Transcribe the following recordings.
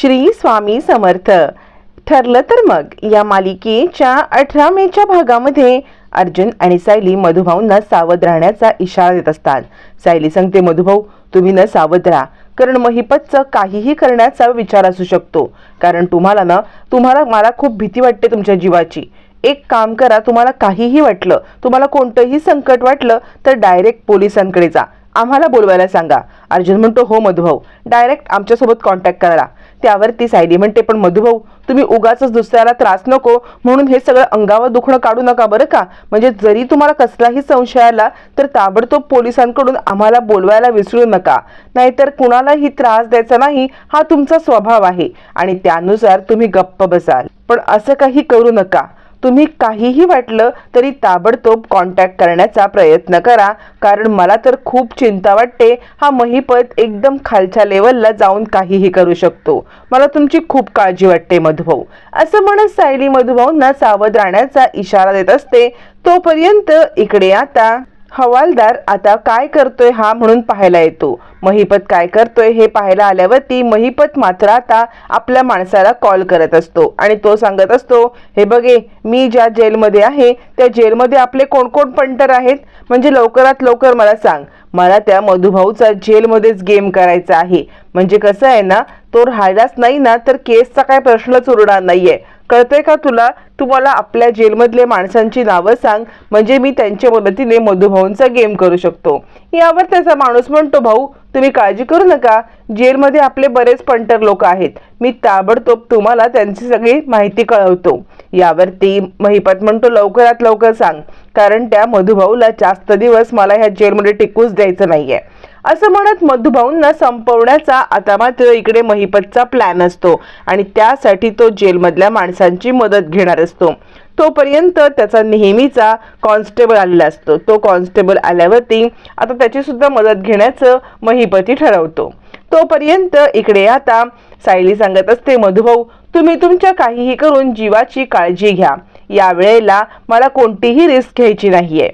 श्री स्वामी समर्थ. ठरलं तर मग या मालिकेच्या अठरा मेच्या भागामध्ये अर्जुन आणि सायली मधुभाऊंना सावध राहण्याचा इशारा देत असतात. सायली सांगते मधुभाऊ तुम्ही न सावध राहा. कारण महिपतचं काहीही करण्याचा विचार असू शकतो. कारण तुम्हाला ना तुम्हाला मला खूप भीती वाटते तुमच्या जीवाची. एक काम करा तुम्हाला काहीही वाटलं तुम्हाला कोणतंही संकट वाटलं तर डायरेक्ट पोलिसांकडे जा. आम्हाला बोलवायला सांगा. अर्जुन म्हणतो हो मधुभाऊ. डायरेक्ट आमच्यासोबत कॉन्टॅक्ट करा त्यावर ती सायली म्हणते पण मधुभाऊ तुम्ही उगाच दुसऱ्याला त्रास नको. म्हणून हे सगळं अंगावर दुखणं काढू नका बरं का? म्हणजे जरी तुम्हाला कसलाही संशय आला तर ताबडतोब पोलिसांकडून आम्हाला बोलवायला विसरू नका. नाहीतर कुणालाही त्रास द्यायचा नाही हा तुमचा स्वभाव आहे. आणि त्यानुसार तुम्ही गप्प बसाल. पण असं काही करू नका. तुम्ही काहीही वाटलं तरी ताबडतोब कॉन्टॅक्ट करण्याचा प्रयत्न करा. कारण मला तर खूप चिंता वाटते. हा महिपत एकदम खालच्या लेवलला जाऊन काहीही करू शकतो. मला तुमची खूप काळजी वाटते मधुभाऊ. असं म्हणत सायली मधुभाऊंना सावध राहण्याचा इशारा देत असते. तोपर्यंत इकडे आता. हवालदार आता काय करतोय हा म्हणून पाहायला येतो. महिपत काय करतोय हे पाहायला आल्यावरती महिपत मात्र आता आपल्या माणसाला कॉल करत असतो आणि तो सांगत असतो हे बघे मी ज्या जेलमध्ये आहे त्या जेलमध्ये आपले कोण कोण पंटर आहेत? म्हणजे लवकरात लवकर मला सांग. मला त्या मधुभाऊचा जेलमध्येच गेम करायचा आहे. म्हणजे कसं आहे ना तो राहिलाच नाही ना तर केसचा काय प्रश्नच उरणार नाहीये. कळतंय का तुला? तू मला आपल्या जेलमधले माणसांची नावं सांग. म्हणजे मी त्यांच्या मदतीने मधुभाऊंचा गेम करू शकतो. यावर त्याचा माणूस म्हणतो भाऊ तुम्ही काळजी करू नका. जेलमध्ये आपले बरेच पंटर लोक आहेत. मी ताबडतोब तुम्हाला त्यांची सगळी माहिती कळवतो. यावरती महिपत म्हणतो लवकरात लवकर सांग. कारण त्या मधुभाऊला जास्त दिवस मला ह्या जेलमध्ये टिकूच द्यायचं नाहीये. असं म्हणत मधुभाऊंना संपवण्याचा आता मात्र इकडे महिपतचा प्लॅन असतो. आणि त्यासाठी तो जेलमधल्या माणसांची मदत घेणार असतो. तोपर्यंत त्याचा नेहमीचा कॉन्स्टेबल आलेला असतो. तो कॉन्स्टेबल आल्यावरती आता त्याची सुद्धा मदत घेण्याचं महिपती ठरवतो. तोपर्यंत इकडे आता सायली सांगत असते मधुभाऊ तुम्ही तुमच्या काहीही करून जीवाची काळजी घ्या. या वेळेला मला कोणतीही रिस्क घ्यायची नाहीये.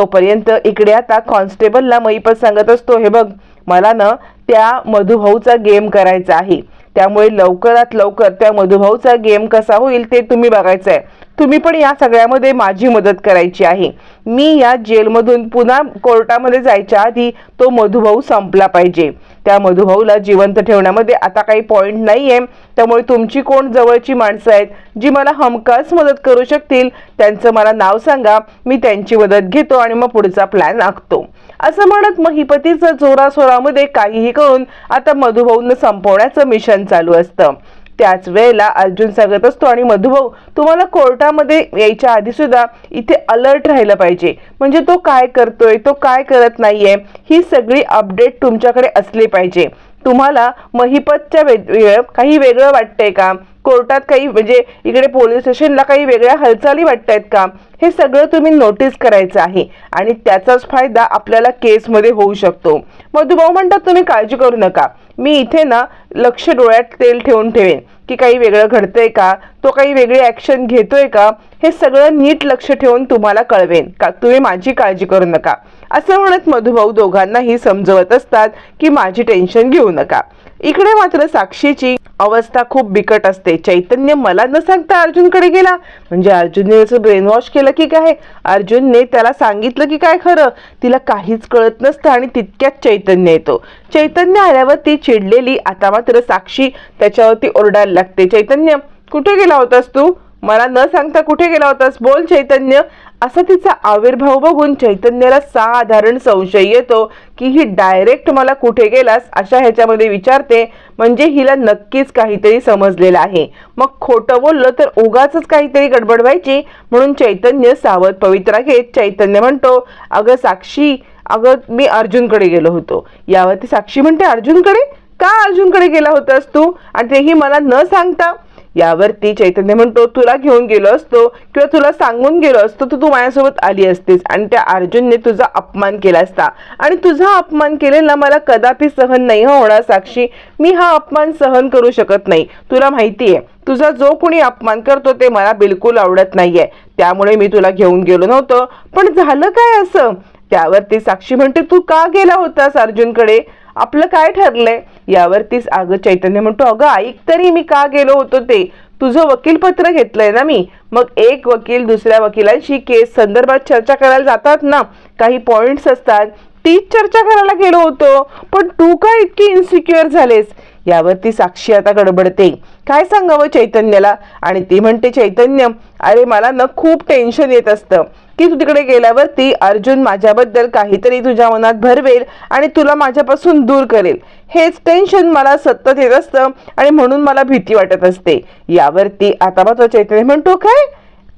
तोपर्यंत इकडे आता कॉन्स्टेबलला मईपत सांगत असतो हे बघ मला ना त्या मधुभाऊचा गेम करायचा आहे. त्यामुळे लवकरात लवकर त्या मधुभाऊचा गेम कसा होईल ते तुम्ही बघायचं आहे तुम्ही पण या सगळ्यामध्ये माझी मदत करायची आहे. मी या जेलमधून पुन्हा कोर्टामध्ये जायच्या आधी तो मधुभाऊ संपला पाहिजे. त्या मधुभाऊला जिवंत ठेवण्यामध्ये आता काही पॉईंट नाही आहे त्यामुळे तुमची कोण जवळची माणसं आहेत जी मला हमखास मदत करू शकतील त्यांचं मला नाव सांगा. मी त्यांची मदत घेतो आणि मग पुढचा प्लॅन आखतो. असं म्हणत महिपतीचं जोरासोरामध्ये काहीही करून आता मधुभाऊंना संपवण्याचं मिशन चालू असतं. त्याच वेळेला अर्जुन सांगत असतो आणि मधुभाऊ तुम्हाला कोर्टामध्ये यायच्या आधी सुद्धा इथे अलर्ट राहिलं पाहिजे. म्हणजे तो काय करतोय तो काय करत नाहीये ही सगळी अपडेट तुमच्याकडे असली पाहिजे. तुम्हाला महिपतच्या वेळ काही वेगळं वाटतंय का? कोर्टात काही म्हणजे इकडे पोलीस स्टेशनला काही वेगळ्या हालचाली वाटतायत का? हे सगळं तुम्ही नोटीस करायचं आहे. आणि त्याचाच फायदा आपल्याला केसमध्ये होऊ शकतो. मधुभाऊ म्हणतात तुम्ही काळजी करू नका. मी इथे ना लक्ष डोळ्यात तेल ठेवून ठेवेन. की काही वेगळं घडतंय का? तो काही वेगळी ॲक्शन घेतोय का? हे सगळं नीट लक्ष ठेवून तुम्हाला कळवेन. का तुम्ही माझी काळजी करू नका. असं म्हणत मधुभाऊ दोघांनाही समजवत असतात की माझी टेन्शन घेऊ नका. इकडे मात्र साक्षीची अवस्था खूप बिकट असते. चैतन्य मला न सांगता अर्जुनकडे गेला. म्हणजे अर्जुनने असं ब्रेन वॉश केलं की काय? अर्जुनने त्याला सांगितलं की काय खरं? तिला काहीच कळत नसतं आणि तितक्यात चैतन्य येतो. चैतन्य आल्यावर ती चिडलेली आता मात्र साक्षी त्याच्यावरती ओरडायला लागते. चैतन्य कुठे गेला होतास तू? मला न सांगता कुठे गेला होतास? बोल चैतन्य. असा तिचा आविर्भाव बघून चैतन्याला साधारण संशय येतो की ही डायरेक्ट मला कुठे गेलास अशा ह्याच्यामध्ये विचारते. म्हणजे हिला नक्कीच काहीतरी समजलेलं आहे. मग खोटं बोललं तर उगाच काहीतरी गडबड व्हायची. म्हणून चैतन्य सावध पवित्रा घेत चैतन्य म्हणतो अगं साक्षी अगं मी अर्जुनकडे गेलो होतो. यावरती साक्षी म्हणते अर्जुनकडे? का अर्जुनकडे गेला होतास तू? आणि तेही मला न सांगता? यावरती चैतन्य म्हणतो तुला घेऊन गेलो असतो किंवा तुला सांगून गेलो असतो तर तू माझ्यासोबत आली असतीस आणि त्या अर्जुनने तुझा अपमान केला असता. आणि तुझा अपमान केलेला मला कदापि सहन नाही हो होणार साक्षी. मी हा अपमान सहन करू शकत नाही. तुला माहिती आहे तुझा जो कोणी अपमान करतो ते मला बिलकुल आवडत नाहीये. त्यामुळे मी तुला घेऊन गेलो नव्हतं. पण झालं काय असं? त्यावरती साक्षी म्हणते तू का गेला होतास अर्जुनकडे? आपलं काय ठरलंय? यावरतीच अगं चैतन्य म्हणतो अगं ऐक तरी मी का गेलो होतो ते? तुझं वकीलपत्र घेतलंय ना मी? मग एक वकील दुसऱ्या वकिलांशी केस संदर्भात चर्चा करायला जातात ना? काही पॉइंट्स असतात तीच चर्चा करायला गेलो होतो. पण तू का इतकी इन्सिक्युअर झालेस? यावरती साक्षी आता गडबडते. काय सांगावं चैतन्याला? आणि ती म्हणते चैतन्य अरे मला ना खूप टेन्शन येत असतं. की तू तिकडे गेल्यावरती अर्जुन माझ्याबद्दल काहीतरी तुझ्या मनात भरवेल आणि तुला माझ्यापासून दूर करेल. हेच टेन्शन मला सतत येत असतं आणि म्हणून मला भीती वाटत असते. यावरती आता मात्र चैतन्य म्हणतो काय?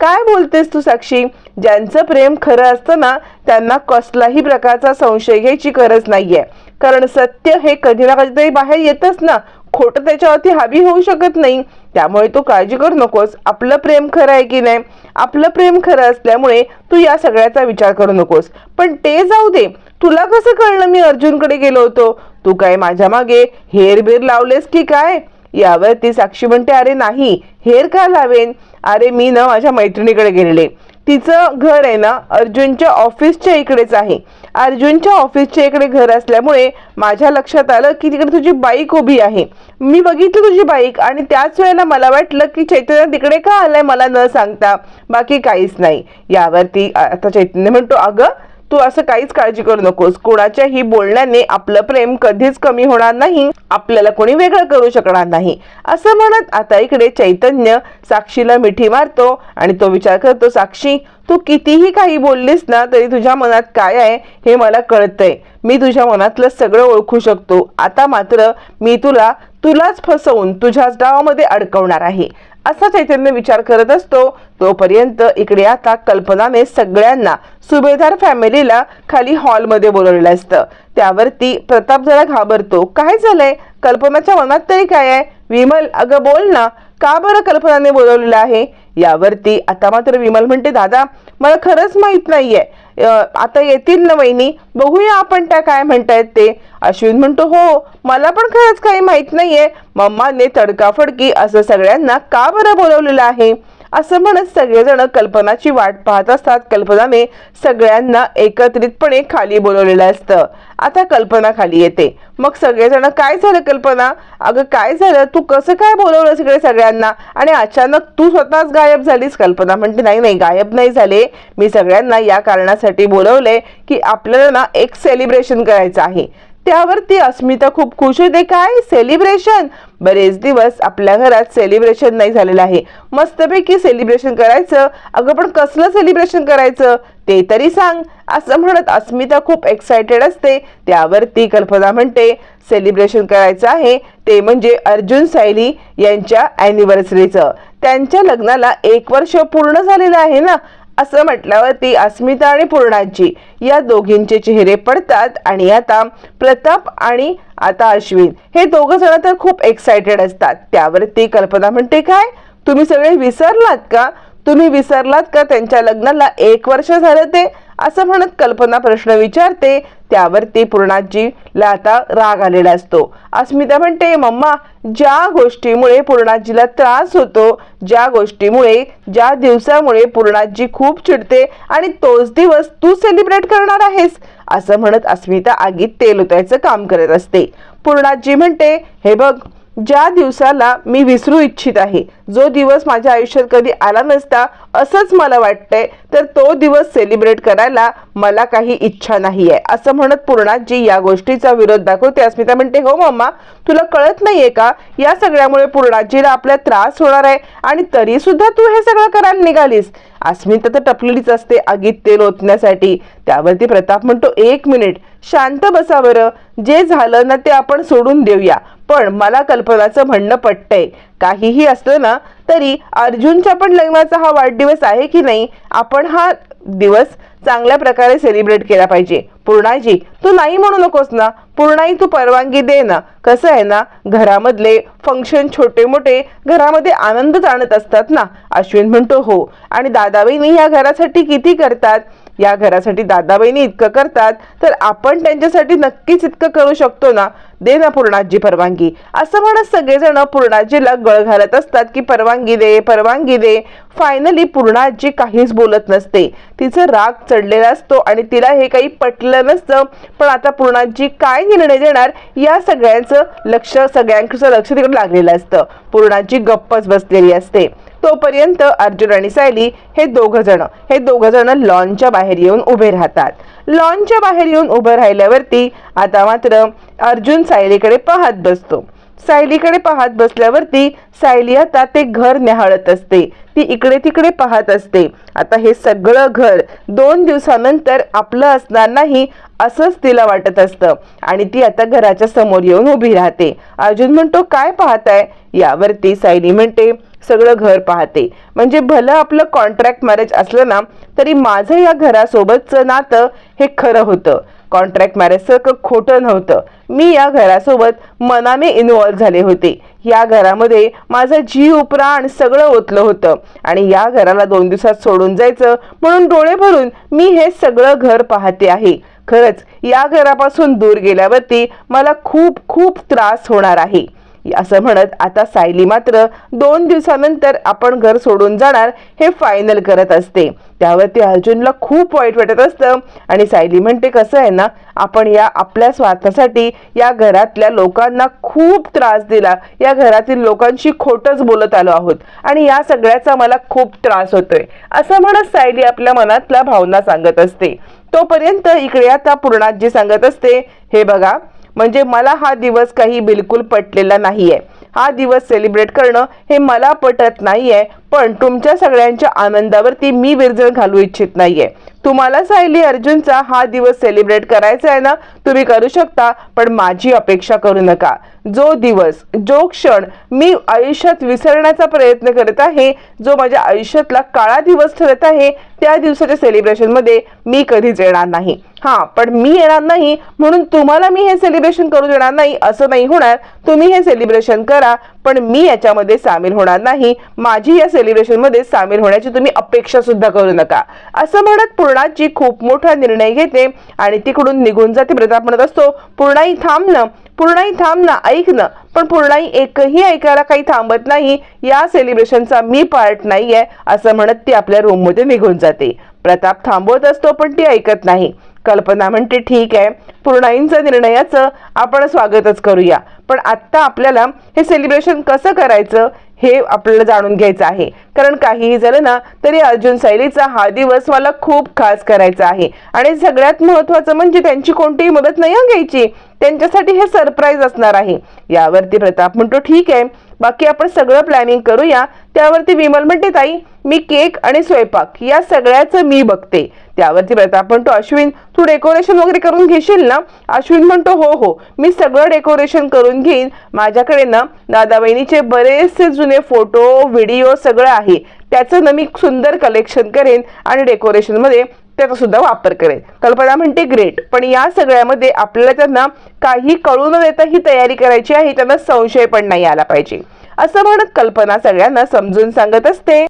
काय बोलतेस तू साक्षी? ज्यांचं प्रेम खरं असतं ना त्यांना कसलाही प्रकारचा संशय घ्यायची गरज नाहीये. कारण सत्य हे कधी ना कधीतरी बाहेर येतच ना. खोटं त्याच्यावरती हावी होऊ शकत नाही. त्यामुळे तू काळजी करू नकोस. आपलं प्रेम खरं आहे की नाही? आपलं प्रेम खरं असल्यामुळे तू या सगळ्याचा विचार करू नकोस. पण ते जाऊ दे. तुला कसं कळलं मी अर्जुनकडे गेलो होतो? तू काय माझ्या मागे हेर बेर लावलेस की काय? यावर ती साक्षी म्हणते अरे नाही. हेर का लावेन? अरे मी ना माझ्या मैत्रिणीकडे गेलेले. तिचं घर आहे ना अर्जुनच्या ऑफिसच्या इकडेच आहे. अर्जुनच्या ऑफिसच्या इकडे घर असल्यामुळे माझ्या लक्षात आलं की तिकडे तुझी बाईक उभी आहे. मी बघितली तुझी बाईक आणि त्याच वेळेला मला वाटलं की चैतन्य तिकडे का आलाय मला न सांगता. बाकी काहीच नाही. यावरती आता चैतन्य म्हणतो अगं तू असं काहीच काळजी करू नकोस. कोणाच्याही बोलण्याने आपलं प्रेम कधीच कमी होणार नाही. आपल्याला कोणी वेगळं करू शकणार नाही. असं म्हणत आता इकडे चैतन्य साक्षीला मिठी मारतो आणि तो विचार करतो साक्षी तू कितीही काही बोललीस ना तरी तुझ्या मनात काय आहे हे मला कळतंय. मी तुझ्या मनातलं सगळं ओळखू शकतो. आता मात्र मी तुला तुलाच फसवून तुझ्याच डावामध्ये अडकवणार आहे. असा चैतन्य विचार करत असतो तोपर्यंत इकडे आता कल्पनाने सगळ्यांना सुभेदार फॅमिलीला खाली हॉलमध्ये बोलवलेलं असतं. त्यावरती प्रताप जरा घाबरतो. काय झालंय? कल्पनाच्या मनात तरी काय आहे? विमल अगं बोल ना का बरं कल्पनाने बोलवलेलं आहे? यावरती आता मात्र विमल म्हणते दादा मला खरंच माहीत नाहीये. आता येतील ना वहिनी? बघूया आपण त्या काय म्हणतायत ते. अश्विन म्हणतो हो मला पण खरंच काही माहीत नाहीये. मम्माने तडकाफडकी असं सगळ्यांना का बरं बोलवलेलं आहे? असं म्हणत सगळेजण कल्पनाची वाट पाहत असतात. कल्पनाने सगळ्यांना एकत्रितपणे खाली बोलवलेलं असतं. आता कल्पना खाली येते. मग सगळेजण काय झालं कल्पना? अगं काय झालं? तू कसं काय बोलवलं सगळे सगळ्यांना? आणि अचानक तू स्वतःच गायब झालीस कल्पना. म्हणते नाही नाही गायब नाही झाले. मी सगळ्यांना या कारणासाठी बोलवले की आपल्याला ना एक सेलिब्रेशन करायचं आहे. त्यावरती अस्मिता खूप खुश होते. काय? सेलिब्रेशन बरेच दिवस आपल्या घरात सेलिब्रेशन नाही झालेलं आहे. मस्तपैकी सेलिब्रेशन करायचं. अगं पण कसलं सेलिब्रेशन करायचं? ते तरी सांग. असं म्हणत अस्मिता खूप एक्सायटेड असते. त्यावरती कल्पना म्हणते सेलिब्रेशन करायचं आहे. ते म्हणजे अर्जुन सायली यांच्या अॅनिव्हर्सरीचं त्यांच्या लग्नाला एक वर्ष पूर्ण झालेलं आहे ना? असं म्हटल्यावरती अस्मिता आणि पूर्णाजी या दोघींचे चेहरे पडतात आणि आता प्रताप आणि आता अश्विन हे दोघं जण तर खूप एक्सायटेड असतात. त्यावरती कल्पना म्हणते काय? तुम्ही सगळे विसरलात का? तुम्ही विसरलात का? त्यांच्या लग्नाला एक वर्ष झालं ते. असं म्हणत कल्पना प्रश्न विचारते त्यावरती पूर्णाजीला आता राग आलेला असतो. अस्मिता म्हणते मम्मा ज्या गोष्टीमुळे पूर्णाजीला त्रास होतो ज्या गोष्टीमुळे ज्या दिवसामुळे पूर्णाजी खूप चिडते आणि तोच दिवस तू सेलिब्रेट करणार आहेस असं म्हणत अस्मिता आगीत तेल उतायचं काम करत असते. पूर्णाजी म्हणते हे बघ ज्या दिवसाला मी विसरू इच्छित आहे जो दिवस माझ्या आयुष्यात कधी आला नसता असंच मला वाटतंय तर तो दिवस सेलिब्रेट करायला मला काही इच्छा नाही आहे असं म्हणत पूर्णाजी या गोष्टीचा विरोध दाखवते. अस्मिता म्हणते हो मम्मा तुला कळत नाहीये का? या सगळ्यामुळे पूर्णाजीला आपल्या त्रास होणार आहे आणि तरी सुद्धा तू हे सगळं करायला निघालीस. अस्मिता तर टपलेलीच असते. आगीत तेल ओतण्यासाठी. त्यावरती प्रताप म्हणतो एक मिनिट शांत बसा बरं. जे झालं ना ते आपण सोडून देऊया. पण मला कल्पनाचं म्हणणं पटतंय. काहीही असलं ना तरी अर्जुनच्या पण लग्नाचा हा वाढदिवस आहे की नाही? आपण हा दिवस चांगल्या प्रकारे सेलिब्रेट केला पाहिजे. पूर्णाजी तू नाही म्हणू नकोस ना. पूर्णाई तू परवानगी दे ना. कसं आहे ना घरामधले फंक्शन छोटे मोठे घरामध्ये आनंदच आणत असतात ना. अश्विन म्हणतो हो. आणि दादाबाईनी या घरासाठी किती करतात? या घरासाठी दादाबाईंनी इतकं करतात तर आपण त्यांच्यासाठी नक्कीच इतकं करू शकतो ना? दे ना पूर्णाजी परवानगी. असं म्हणत सगळेजण पूर्णाजीला गळ घालत असतात की परवानगी दे परवानगी दे. फायनली पूर्णाजी काहीच बोलत नसते. तिचं राग चढलेला असतो आणि तिला हे काही पटलं नसतं. पण आता पूर्णाजी काय निर्णय देणार या सगळ्यांचं लक्ष सगळ्यांचं लक्ष तिकडे लागलेलं असतं. पूर्णाजी गप्पच बसलेली असते. तोपर्यंत अर्जुन आणि सायली हे दोघ जण हे दोघ जण लॉनच्या बाहेर येऊन उभे राहतात. लॉनच्या बाहेर येऊन उभं राहिल्यावरती आता मात्र अर्जुन सायलीकडे पाहत बसतो. सायलीकडे पाहत बसल्यावरती सायली आता ते घर न्याहाळत असते. ती इकडे तिकडे पाहत असते. आता हे सगळं घर दोन दिवसानंतर आपलं असणार नाही असंच तिला वाटत असतं. आणि ती आता घराच्या समोर येऊन उभी राहते. अर्जुन म्हणतो काय पाहताय? यावरती सायली म्हणते सगळं घर पाहते. म्हणजे भलं आपलं कॉन्ट्रॅक्ट मॅरेज असलं ना तरी माझं या घरासोबतचं नातं हे खरं होतं. कॉन्ट्रॅक्ट मॅरेजसारखं खोटं नव्हतं. मी या घरासोबत मनाने इन्व्हॉल्व्ह झाले होते. या घरामध्ये माझं जीव प्राण सगळं ओतलं होतं. आणि या घराला दोन दिवसात सोडून जायचं म्हणून डोळे भरून मी हे सगळं घर पाहते आहे. खरंच या घरापासून दूर गेल्यावरती मला खूप खूप त्रास होणार आहे. असं म्हणत आता सायली मात्र दोन दिवसानंतर आपण घर सोडून जाणार हे फायनल करत असते. त्यावरती अर्जुनला खूप वाईट वाटत असतं. आणि सायली म्हणते कसं आहे ना आपण या आपल्या स्वार्थासाठी या घरातल्या लोकांना खूप त्रास दिला. या घरातील लोकांशी खोटंच बोलत आलो आहोत. आणि या सगळ्याचा मला खूप त्रास होतोय. असं म्हणत सायली आपल्या मनातल्या भावना सांगत असते. तोपर्यंत इकडे आता पूर्णाजी सांगत असते हे बघा म्हणजे मला हा दिवस काही बिलकुल पटलेला नाहीये. हा दिवस सेलिब्रेट करणं हे मला पटत नाहीये पण तुमच्या सगळ्यांच्या आनंदावरती मी विरजण घालू इच्छित नाहीये. तुम्हाला सायली अर्जुनचा हा दिवस सेलिब्रेट करायचा आहे ना तुम्ही करू शकता पण माझी अपेक्षा करू नका. जो दिवस जो क्षण मी आयुष्यात विसरण्याचा प्रयत्न करत आहे जो माझ्या आयुष्यातला काळा दिवस ठरत आहे त्या दिवसाच्या सेलिब्रेशनमध्ये मी कधीच येणार नाही. हां पण मी येणार नाही म्हणून तुम्हाला मी हे सेलिब्रेशन करू देणार नाही असं नाही होणार. तुम्ही हे सेलिब्रेशन करा पण मी याच्यामध्ये सामील होणार नाही. माझी या सेलिब्रेशनमध्ये सामील होण्याची तुम्ही अपेक्षा सुद्धा करू नका. असं म्हणत पूर्णाची खूप मोठा निर्णय घेते आणि तिकडून निघून जाते. प्रताप म्हणत असतो पूर्णाई थांब ना पूर्णाई थांब ना ऐक ना पण पूर्णाई एकही ऐकायला काही थांबत नाही. या सेलिब्रेशनचा मी पार्ट नाहीये असं म्हणत ती आपल्या रूममध्ये निघून जाते. प्रताप थांबवत असतो पण ती ऐकत नाही. कल्पना म्हणते ठीक आहे पूर्णाईंचं निर्णयाचं आपण स्वागतच करूया. पण आत्ता आपल्याला हे सेलिब्रेशन कसं करायचं? हे आपल्याला जाणून घ्यायचं आहे. कारण काहीही झालं ना तरी अर्जुन सैलीचा हा दिवस मला खूप खास करायचा आहे. आणि सगळ्यात महत्त्वाचं म्हणजे त्यांची कोणतीही मदत नाही घ्यायची. त्यांच्यासाठी हे सरप्राईज असणार आहे. यावरती प्रताप म्हणतो ठीक आहे. बाकी आपण सगळं प्लॅनिंग करूया. त्यावरती विमल म्हणते ताई मी केक आणि स्वयंपाक या सगळ्याचं मी बघते. त्यावरती प्रताप म्हणतो अश्विन तू डेकोरेशन वगैरे करून घेशील ना? अश्विन म्हणतो हो हो मी सगळं डेकोरेशन करून घेईन. माझ्याकडे ना दादा बहिणीचे बरेचसे जुने फोटो व्हिडिओ सगळं आहे. त्याचं ना मी सुंदर कलेक्शन करेन आणि डेकोरेशनमध्ये त्याचा सुद्धा वापर करेन. कल्पना म्हणते ग्रेट पण या सगळ्यामध्ये आपल्याला त्यांना काही कळू न देता ही तयारी करायची आहे त्यांना संशय पण नाही आला पाहिजे. असं म्हणत कल्पना सगळ्यांना समजून सांगत असते.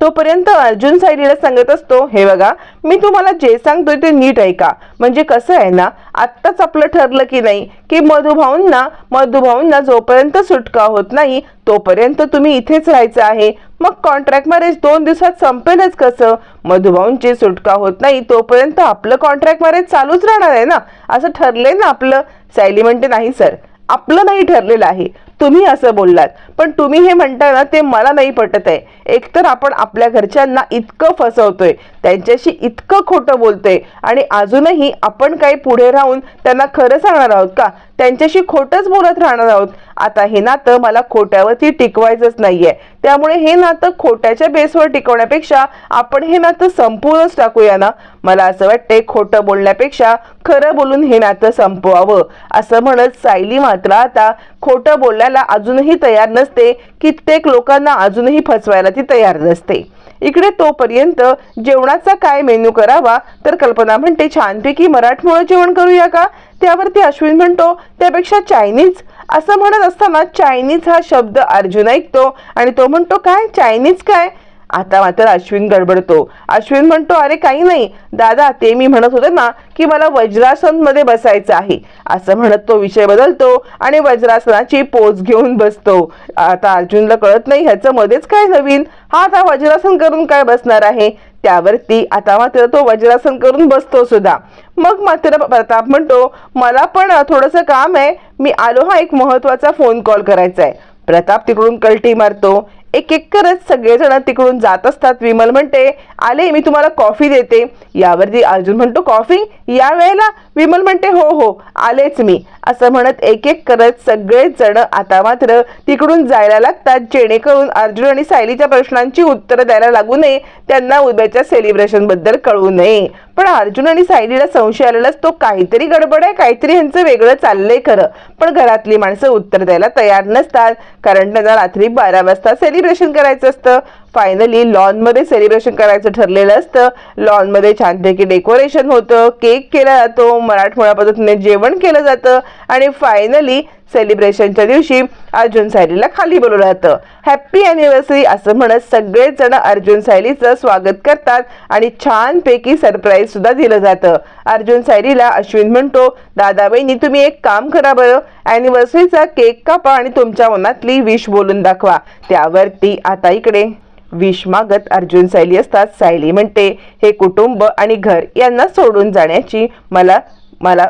तोपर्यंत अर्जुन सायलीला सांगत असतो हे बघा मी तुम्हाला जे सांगतोय ते नीट ऐका. म्हणजे कसं आहे ना आत्ताच आपलं ठरलं की नाही की मधुभाऊंना मधुभाऊंना जोपर्यंत सुटका होत नाही तोपर्यंत तुम्ही इथेच राहायचं आहे. मग कॉन्ट्रॅक्ट मॅरेज दोन दिवसात संपेलच कसं? मधुभाऊंची सुटका होत नाही तोपर्यंत आपलं कॉन्ट्रॅक्ट मॅरेज चालूच राहणार आहे ना? असं ठरलंय ना आपलं? सायली म्हणते नाही सर. आपलं नाही ठरलेलं आहे. तुम्ही असं बोललात. पण तुम्ही हे म्हणता ना ते मला नाही पटत आहे. एकतर आपण आपल्या घरच्यांना इतकं फसवतोय त्यांच्याशी इतकं खोटं बोलतोय आणि अजूनही आपण काही पुढे राहून त्यांना खरं सांगणार आहोत का? त्यांच्याशी खोटंच बोलत राहणार आहोत. आता हे नातं मला खोट्यावरती टिकवायचंच नाहीये. त्यामुळे हे नातं खोट्याच्या बेसवर टिकवण्यापेक्षा आपण हे नातं संपूर्णच टाकूया ना? मला असं वाटते खोटं बोलण्यापेक्षा खरं बोलून हे नातं संपवावं. असं म्हणत सायली मात्र आता खोटं बोलण्याला अजूनही तयार नसते. कित्येक लोकांना अजूनही फसवायला ती तयार नसते. इकडे तोपर्यंत जेवणाचा काय मेनू करावा? तर कल्पना म्हणते छानपैकी मराठमोळं जेवण करूया का? त्यावरती अश्विन म्हणतो त्यापेक्षा चायनीज. असं म्हणत असताना चायनीज हा शब्द अर्जुन ऐकतो आणि तो म्हणतो काय? चायनीज काय? आता मात्र अश्विन गडबडतो. अश्विन म्हणतो अरे काही नाही. दादा ते मी म्हणत होते ना की मला वज्रासनमध्ये बसायचं आहे. असं म्हणत तो विषय बदलतो आणि वज्रासनाची पोच घेऊन बसतो. आता अर्जुनला कळत नाही ह्याचं मध्येच काय नवीन? हा आता वज्रासन करून काय बसणार आहे? त्यावरती आता मात्र तो वज्रासन करून बसतो सुद्धा. मग मात्र प्रताप म्हणतो मला पण थोडंसं काम आहे. मी आलो हा एक महत्त्वाचा फोन कॉल करायचा आहे प्रताप तिकडून कल्टी मारतो. एक एक करत सगळेजण तिकडून जात असतात. विमल म्हणते आले मी तुम्हाला कॉफी देते. यावरती अर्जुन म्हणतो कॉफी? या वेळेला विमल म्हणते हो हो आलेच मी. असं म्हणत एक एक करत सगळेच जण आता मात्र तिकडून जायला लागतात जेणेकरून अर्जुन आणि सायलीच्या प्रश्नांची उत्तरं द्यायला लागू नये त्यांना उद्याच्या सेलिब्रेशनबद्दल कळू नये. पण अर्जुन आणि सायलीला संशय आलेलाच तो काहीतरी गडबड आहे काहीतरी ह्यांचं वेगळं चाललंय खरं. पण घरातली माणसं उत्तर द्यायला तयार नसतात. कारण त्यांना रात्री बारा वाजता सेलिब्रेशन करायचं असतं. फायनली लॉनमध्ये सेलिब्रेशन करायचं ठरलेलं असतं. लॉनमध्ये छानपैकी डेकोरेशन होतं. केक केला जातो. मराठमोळ्या पद्धतीने जेवण केलं जातं. आणि फायनली सेलिब्रेशनच्या दिवशी अर्जुन सायलीला खाली बोलवलं जातं. हॅप्पी अॅनिव्हर्सरी असं म्हणत सगळेच जण अर्जुन सायलीचं स्वागत करतात आणि छानपैकी सरप्राईज सुद्धा दिलं जातं. अर्जुन सायलीला अश्विन म्हणतो दादा बहिणी तुम्ही एक काम करा बरं. अॅनिव्हर्सरीचा केक कापा आणि तुमच्या मनातली विश बोलून दाखवा. त्यावरती आता इकडे विष मागत अर्जुन सायली असतात. सायली म्हणते हे कुटुंब आणि घर यांना सोडून जाण्याची मला मला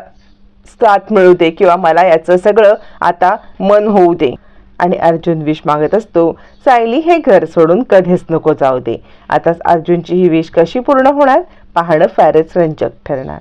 साथ मिळू दे किंवा मला याचं सगळं आता मन होऊ दे. आणि अर्जुन विष मागत असतो सायली हे घर सोडून कधीच नको जाऊ दे. आता अर्जुनची ही विष कशी पूर्ण होणार? पाहणं फारच रंजक ठरणार.